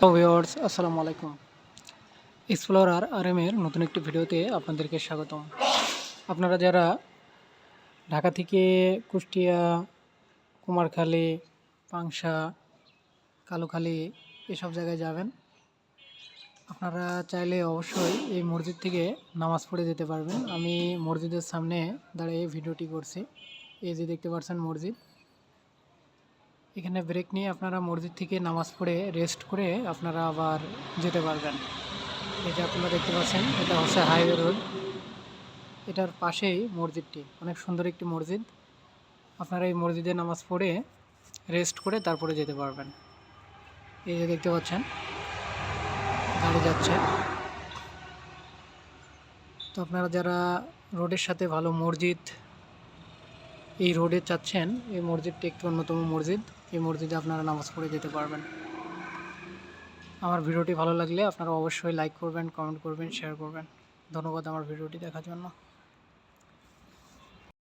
Viewers, আসসালামু আলাইকুম। Explorer আর এর নতুন একটি ভিডিওতে আপনাদেরকে স্বাগতম। আপনারা যারা ঢাকা থেকে কুষ্টিয়া, কুমারখালী, পাংশা, কালোখালী এসব জায়গায় যাবেন, আপনারা চাইলে অবশ্যই এই মসজিদ থেকে নামাজ পড়ে যেতে পারবেন। আমি মসজিদের সামনে দাঁড়িয়ে ভিডিওটি করছি। এই যে দেখতে পাচ্ছেন মসজিদ এখানে ব্রেক নিয়ে আপনারা মসজিদ থেকে নামাজ পড়ে রেস্ট করে আপনারা আবার যেতে পারবেন। যে আপনারা দেখতে পাচ্ছেন, এটা হচ্ছে হাইওয়ে রোড এটার পাশেই মসজিদটি, অনেক সুন্দর একটি মসজিদ। আপনারা এই মসজিদে নামাজ পড়ে রেস্ট করে তারপরে যেতে পারবেন। এই যে দেখতে পাচ্ছেন, গাড়ি যাচ্ছে। তো আপনারা যারা রোডের সাথে ভালো মসজিদ, এই রোডে চাচ্ছেন, এই মসজিদটি একটি অন্যতম মসজিদ। এই মসজিদে আপনারা নামাজ পড়ে যেতে পারবেন। আমার ভিডিওটি ভালো লাগলে আপনারা অবশ্যই লাইক করবেন কমেন্ট করবেন শেয়ার করবেন। ধন্যবাদ আমার ভিডিওটি দেখার জন্য।